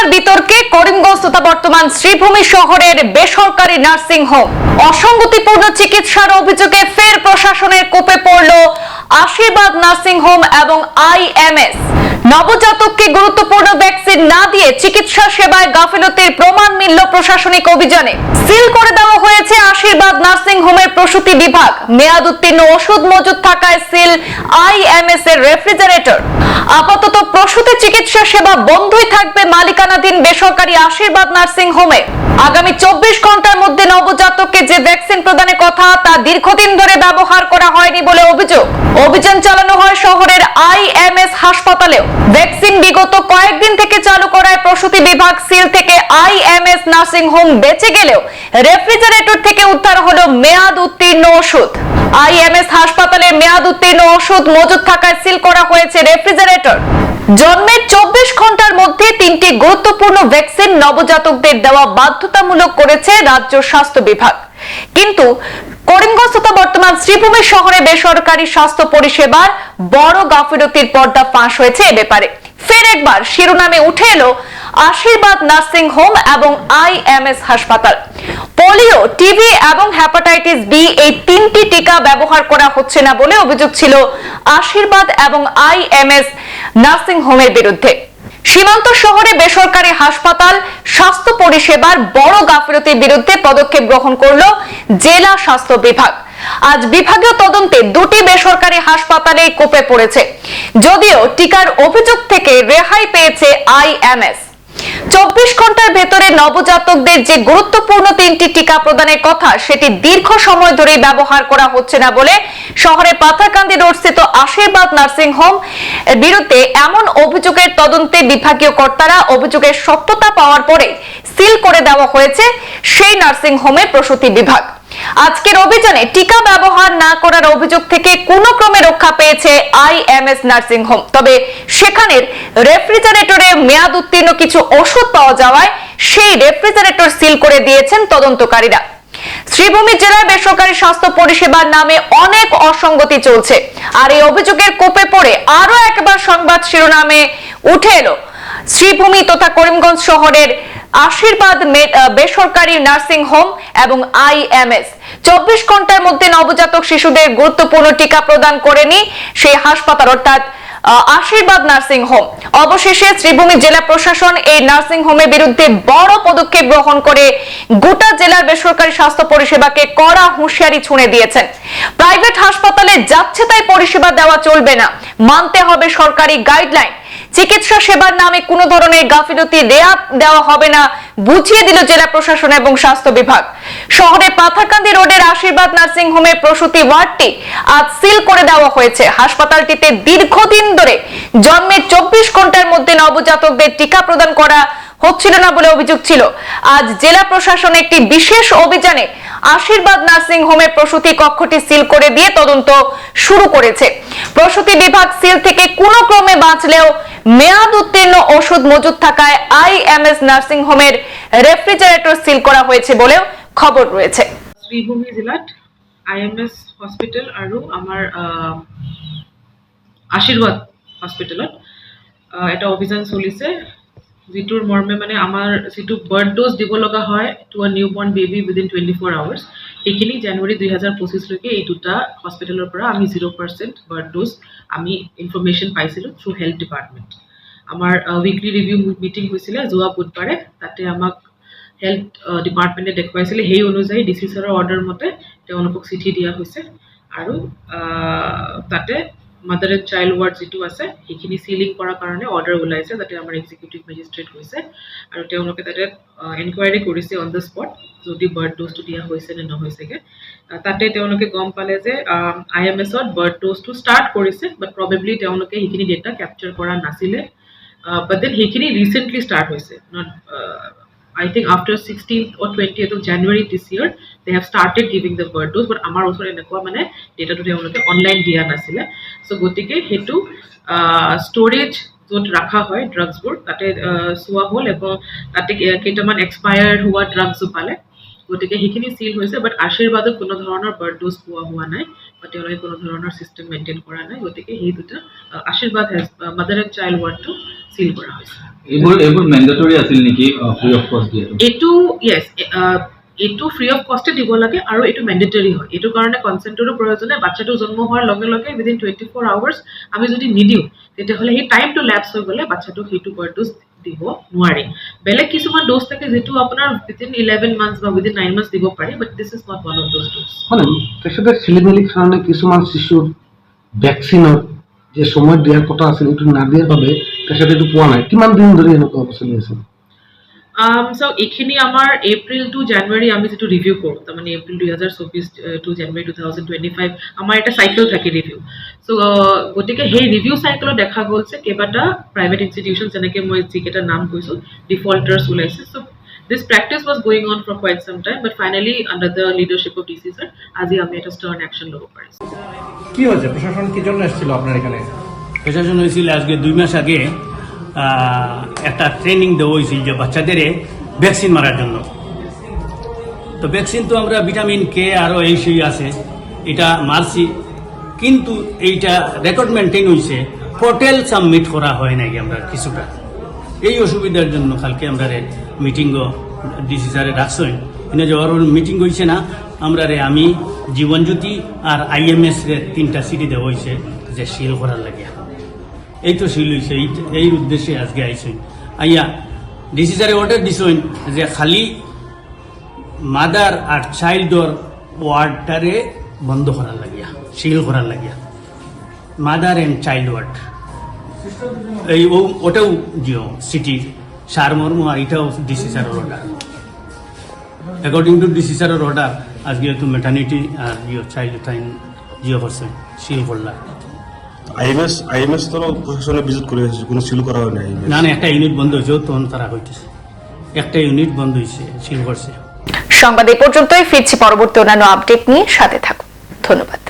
চিকিৎসার বিতর্কে করিমগঞ্জ তথা বর্তমান শ্রীভূমি শহরের বেসরকারি নার্সিং হোম। অসঙ্গতিপূর্ণ চিকিৎসার অভিযোগে ফের প্রশাসনের কোপে পড়ল আশীর্বাদ নার্সিং হোম এবং আইএমএস নবজাতককে গুরুত্বপূর্ণ ভ্যাকসিন না দিয়ে চিকিৎসা সেবায় গাফিলতির প্রমাণ মিলল প্রশাসনিক অভিযানে। সিল করে দেওয়া হয়েছে আশীর্বাদ নার্সিং হোমের প্রসূতি বিভাগ। মেয়াদ উত্তীর্ণ ওষুধ মজুদ থাকায় সিল আইএমএস এর রেফ্রিজারেটর। আপাতত প্রসূতি চিকিৎসা সেবা বন্ধই থাকবে মালিকানাধীন বেসরকারি আশীর্বাদ নার্সিং হোমে। আগামী চব্বিশ ঘণ্টার মধ্যে নবজাতককে যে ভ্যাকসিন প্রদানের কথা তা দীর্ঘদিন ধরে ব্যবহার করা হয়নি বলে অভিযোগ। অভিযান চালানো হয় শহরের আইএমএস হাসপাতালেও। ভ্যাকসিন বিগত কয়েকদিন থেকে চালু করায় প্রসূতি বিভাগ সিল থেকে আইএমএস নার্সিং হোম বেঁচে গেলেও রেফ্রিজারেটর থেকে উদ্ধার হলো মেয়াদ উত্তীর্ণ ওষুধ। আইএমএস হাসপাতালে মেয়াদ উত্তীর্ণ ওষুধ মজুদ থাকায় সিল করা হয়েছে রেফ্রিজারেটর। জন্মের চব্বিশ ঘণ্টার মধ্যে তিনটি গুরুত্বপূর্ণ ভ্যাকসিন নবজাতকদের দেওয়া বাধ্যতামূলক করেছে রাজ্য স্বাস্থ্য বিভাগ। কিন্তু করিমগঞ্জ তথা বর্তমান শ্রীভূমি শহরে বেসরকারি স্বাস্থ্য পরিষেবার বড় গাফিলতির পর্দা ফাঁস হয়েছে এ ব্যাপারে। ফের একবার শিরোনামে উঠে এলো আশীর্বাদ নার্সিং হোম এবং আইএমএস হাসপাতাল। পোলিও, টিবি এবং হ্যাপাটাইটিস বি এই তিনটি টিকা ব্যবহার করা হচ্ছে না বলে অভিযোগ ছিল আশীর্বাদ এবং আইএমএস নার্সিং হোমের বিরুদ্ধে। সীমান্ত শহরে বেসরকারি হাসপাতাল, স্বাস্থ্য পরিষেবার বড় গাফিলতির বিরুদ্ধে পদক্ষেপ গ্রহণ করল জেলা স্বাস্থ্য বিভাগ। আজ বিভাগীয় তদন্তে দুটি বেসরকারি হাসপাতালে কোপে পড়েছে। যদিও টিকার অভিযোগ থেকে রেহাই পেয়েছে আইএমএস চব্বিশ ঘণ্টার ভেতরে নবজাতকদের যে গুরুত্বপূর্ণ তিনটি টিকা প্রদানের কথা, সেটি দীর্ঘ সময় ধরে ব্যবহার করা হচ্ছে না বলে শহরের পাথারকান্দি রোড স্থিত আশীর্বাদ নার্সিং হোম বিরুদ্ধে এমন অভিযোগের তদন্তে বিভাগীয় কর্তারা অভিযোগের সত্যতা পাওয়ার পরে সিল করে দেওয়া হয়েছে সেই নার্সিং হোমের প্রসূতি বিভাগ। আজকের অভিযানে টিকা ব্যবহার না করার অভিযোগ থেকে কোনো ক্রমে রক্ষা পেয়েছে আইএমএস নার্সিং হোম। তবে সেখানের রেফ্রিজারেটরে মেয়াদ উত্তীর্ণ কিছু ওষুধ পাওয়া যাওয়ায় সেই রেফ্রিজারেটর সিল করে দিয়েছেন তদন্তকারীরা। শ্রীভূমি জেলায় বেসরকারি স্বাস্থ্য পরিষেবার নামে অনেক অসঙ্গতি চলছে। আর এই অভিযোগের কোপে পড়ে আরও একবার সংবাদ শিরোনামে উঠে এলো। শ্রীভূমি তথা করিমগঞ্জ শহরের আশীর্বাদ বেসরকারি নার্সিং হোম এবং আইএমএস চব্বিশ ঘণ্টার মধ্যে নবজাতক শিশুদের গুরুত্বপূর্ণ টিকা প্রদান করেনি সেই হাসপাতাল, অর্থাৎ আশীর্বাদ নার্সিং হোম। অবশেষে শ্রীভূমি জেলা প্রশাসন এই নার্সিং হোমের বিরুদ্ধে বড় পদক্ষেপ গ্রহণ করে গোটা জেলার বেসরকারি স্বাস্থ্য পরিষেবাকে কড়া হুঁশিয়ারি ছুঁড়ে দিয়েছেন। প্রাইভেট হাসপাতালে যাচ্ছে তাই পরিষেবা দেওয়া চলবে না। মানতে হবে সরকারি গাইডলাইন। চিকিৎসা সেবার নামে কোনো ধরনের গাফিলতি দেয়া দেওয়া হবে না, বুঝিয়ে দিল জেলা প্রশাসন এবং স্বাস্থ্য বিভাগ। শহরে পাথারকান্দি রোডের আশীর্বাদ নার্সিং হোমের প্রসূতি ওয়ার্ডটি আজ সিল করে দেওয়া হয়েছে। হাসপাতালটিতে দীর্ঘদিন ধরে জন্মের চব্বিশ ঘণ্টার মধ্যে নবজাতকদের টিকা প্রদান করা হচ্ছিল না বলে অভিযোগ ছিল। আজ জেলা প্রশাসন একটি বিশেষ অভিযানে আশীর্বাদ নার্সিং হোমের প্রসূতি কক্ষটি সিল করে দিয়ে তদন্ত শুরু করেছে। প্রসূতি বিভাগ সিল থেকে কোনো ক্রমে বাঁচলেও মেয়াদ উত্তীর্ণ ওষুধ মজুদ থাকায় আইএমএস নার্সিং হোমের রেফ্রিজারেটর সিল করা হয়েছে বলেও খবর রয়েছে। শ্ৰীভূমি জিলাত আই এম এছ হস্পিটেল আৰু আমাৰ আহ, হস্পিটেলত এটা অভিযান চলিছে। যিটোৰ মৰ্মে মানে আমাৰ যিটো বাৰ্থ ড'জ দিব লগা হয় to a new born baby within twenty four hours সেইখিনি জানুৱাৰী দুহেজাৰ পঁচিছলৈকে এই দুটা হস্পিটেলৰ পৰা আমি জিৰ' পাৰ্চেণ্ট বাৰ্থ ড'জ আমি ইনফৰ্মেশ্যন পাইছিলোঁ থ্ৰু হেল্থ ডিপাৰ্টমেণ্ট আমাৰ উইকলি ৰিভিউ মিটিং হৈছিলে যোৱা বুধবাৰে তাতে আমাক হেল্থ ডিপাৰ্টমেণ্টে দেখুৱাইছিলে সেই অনুযায়ী ডি চি ছাৰৰ অৰ্ডাৰ মতে তেওঁলোকক চিঠি দিয়া হৈছে। আৰু আহ, তাতে মাদাৰ এণ্ড চাইল্ড ৱাৰ্ড যিটো আছে সেইখিনি চিলিং কৰাৰ কাৰণে অৰ্ডাৰ ওলাইছে যাতে আমাৰ এক্সিকিউটিভ মেজিষ্ট্ৰেট গৈছে আৰু তেওঁলোকে তাতে এনকুৱাৰী কৰিছে অন দ্য স্পট যদি বাৰ্থ ড'জটো দিয়া হৈছে নে নহৈছেগৈ আহ, তাতে তেওঁলোকে গম পালে যে আই এম এছত বাৰ্থ ড'জটো ষ্টাৰ্ট কৰিছে বাট প্ৰবেবলি তেওঁলোকে সেইখিনি ডেটা কেপচাৰ কৰা নাছিলে। বাট দেন সেইখিনি ৰিচেণ্টলি ষ্টাৰ্ট হৈছে not I think after 16th or 20th of January this year, they have started giving the birth dose, but আমাৰ ওচৰত এনেকুৱা মানে ডেটাটো তেওঁলোকে অনলাইন দিয়া নাছিলে। চ' গতিকে সেইটো ষ্ট'ৰেজ য'ত ৰখা হয় ড্ৰাগছবোৰ তাতে চোৱা হ'ল এবং তাতে কেইটামান এক্সপায়াৰ্ড হোৱা ড্ৰাগছো পালে। গতিকে সেইখিনি চিল হৈছে বাট আশীৰ্বাদত কোনো ধৰণৰ বাৰ্ড ড'জ পোৱা হোৱা নাই বা তেওঁলোকে কোনো ধৰণৰ চিষ্টেম মেইনটেইন কৰা নাই। গতিকে সেই দুটা আশীৰ্বাদ হেজ মাদাৰ এণ্ড চাইল্ড ৱাৰ্ডটো চিল কৰা হৈছে এইবোৰ এইবোৰ মেণ্ডেটৰী আছিল নেকি ফ্ৰী অফ কষ্ট দিয়াটো এইটো য়েছ এইটো ফ্ৰী অফ কষ্টে দিব লাগে আৰু এইটো মেণ্ডেটৰী হয়। এইটো কাৰণে কনচেণ্টৰো প্ৰয়োজন নাই বাচ্ছাটো জন্ম হোৱাৰ লগে লগে উইদিন টুৱেণ্টি ফ'ৰ আৱাৰ্ছ আমি যদি নিদিওঁ তেতিয়াহ'লে সেই টাইমটো লেপছ হৈ গ'লে বাচ্ছাটোক সেইটো বাৰ্ড দিব নোৱাৰি। বেলেগ কিছুমান ড'জ থাকে যিটো আপোনাৰ উইদিন ইলেভেন মান্থছ বা উইদিন নাইন মান্থছ দিব পাৰি but this is not one of those dose মানে তেখেতে খেলি কাৰণে কিছুমান শিশুৰ ভেকচিনৰ যে সময় দিয়াৰ কথা আছিল এইটো নাদিয়াৰ বাবে তেখেতে এইটো পোৱা নাই। কিমান দিন ধৰি এনেকুৱা চলি আছে? চ' এইখিনি আমাৰ এপ্ৰিল টু জানুৱাৰী আমি যিটো ৰিভিউ কৰোঁ তাৰমানে এপ্ৰিল দুহেজাৰ চৌবিছ to January two thousand twenty five আমাৰ এটা চাইকেল থাকে ৰিভিউ চ' গতিকে সেই ৰিভিউ চাইকেলত দেখা গ'ল যে কেইবাটা প্ৰাইভেট ইনষ্টিটিউশ্যন যেনেকৈ মই যিকেইটা নাম কৈছোঁ ডিফল্টাৰ্ছ ওলাইছে। So' this practice was going on for quite some time but finally under the leadership of D C sir আজি আমি এটা ষ্টাৰ্ণ একশ্যন ল'ব পাৰিছোঁ। কি হয়েছে প্রশাসন কি জন্য এসেছিল আপনার এখানে? প্রশাসন হয়েছিল আজকে দুই মাস আগে একটা ট্রেনিং দেওয়া হয়েছিল যে বাচ্চাদের ভ্যাকসিন মারার জন্য। তো ভ্যাকসিন তো আমরা ভিটামিন কে আরও এই সেই আছে, এটা মারছি। কিন্তু এইটা রেকর্ড মেনটেন হয়েছে পোর্টাল সাবমিট করা হয় নাই আমরা কিছুটা। এই অসুবিধার জন্য কালকে আমরা মিটিংও ডিসি স্যারে রাখছেন এনে যাওয়ার মিটিং হয়েছে না, আমরা রে আমি, জীবনজ্যোতি আর আইএমএস রে তিনটা সিটি দেওয়া হয়েছে যে সিল করার লাগে। এই তো হয়েছে এই উদ্দেশ্যে আজকে আইসেন আইয়া ডিসি স্যারে অর্ডার দিছেন যে খালি মাদার আর চাইল্ডর ওয়ার্ডটারে বন্ধ করার লাগিয়া সিল করার লাগিয়া। মাদার এন্ড চাইল্ড ওয়ার্ড এই ও ওটাও জিও সিটির সারমর্ম আর এটাও ডিসি স্যারের অর্ডার অ্যাকর্ডিং টু ডিসি স্যারের অর্ডার আজকে তো মেটার্নিটি আর জিও চাইল্ড টাইম জিও করছে সিল করলা আইএমএস আইএমএস তো প্রশাসনে ভিজিট করে এসেছে কোনো সিল করা হয় না না না একটা ইউনিট বন্ধ হয়েছে তখন তারা হইতেছে। একটা ইউনিট বন্ধ হয়েছে সিল করছে। সংবাদ এ পর্যন্তই ফিরছি পরবর্তী অন্যান্য আপডেট নিয়ে সাথে থাকুন। ধন্যবাদ।